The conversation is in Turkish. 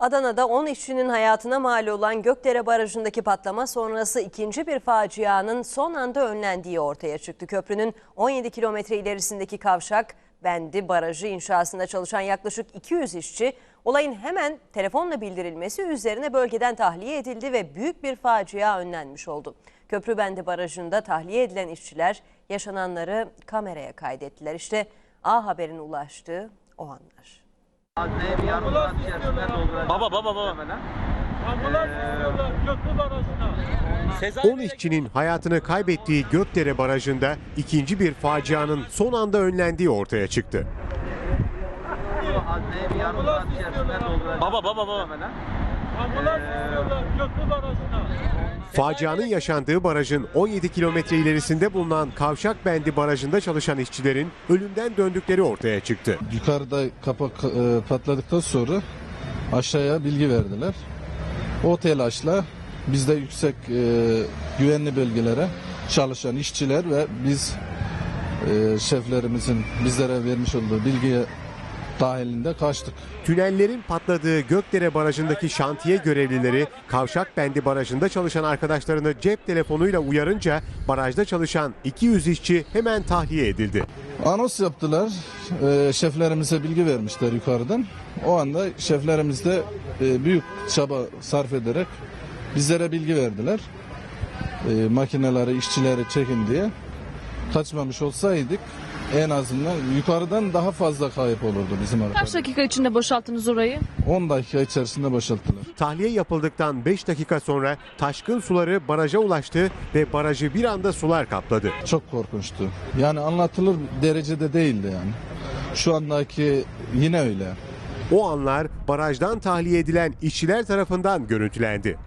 Adana'da 10 işçinin hayatına mal olan Gökdere Barajı'ndaki patlama sonrası ikinci bir facianın son anda önlendiği ortaya çıktı. Köprünün 17 kilometre ilerisindeki kavşak Bendi Barajı inşasında çalışan yaklaşık 200 işçi olayın hemen telefonla bildirilmesi üzerine bölgeden tahliye edildi ve büyük bir facia önlenmiş oldu. Köprübendi Barajı'nda tahliye edilen işçiler yaşananları kameraya kaydettiler. İşte A Haber'in ulaştığı o anlar. Hazneye bir yarım saat içerisinde dolduracak. Baba baba baba. Muhtemelen. Ambulans istiyorlar köprü barajına. Sezai 10 işçinin hayatını kaybettiği Gökdere Barajı'nda ikinci bir facianın son anda önlendiği ortaya çıktı. Hazneye bir yarım saat içerisinde dolduracak. Baba baba baba. Muhtemelen. Ambulans istiyorlar. Facianın yaşandığı barajın 17 kilometre ilerisinde bulunan Kavşak Bendi Barajı'nda çalışan işçilerin ölümden döndükleri ortaya çıktı. Yukarıda kapak e, patladıktan sonra aşağıya bilgi verdiler. O telaşla biz de yüksek e, güvenli bölgelere çalışan işçiler ve biz e, şeflerimizin bizlere vermiş olduğu bilgiye dahilinde kaçtık. Tünellerin patladığı Gökdere Barajı'ndaki şantiye görevlileri Kavşak Bendi Barajı'nda çalışan arkadaşlarını cep telefonuyla uyarınca barajda çalışan 200 işçi hemen tahliye edildi. Anons yaptılar. E, şeflerimize bilgi vermişler yukarıdan. O anda şeflerimiz de e, büyük çaba sarf ederek bizlere bilgi verdiler. E, makineleri, işçileri çekin diye. Kaçmamış olsaydık en azından yukarıdan daha fazla kayıp olurdu bizim Kaç arkadaşlar. dakika içinde boşalttınız orayı? 10 dakika içerisinde boşalttılar. Tahliye yapıldıktan 5 dakika sonra taşkın suları baraja ulaştı ve barajı bir anda sular kapladı. Çok korkunçtu. Yani anlatılır derecede değildi yani. Şu andaki yine öyle. O anlar barajdan tahliye edilen işçiler tarafından görüntülendi.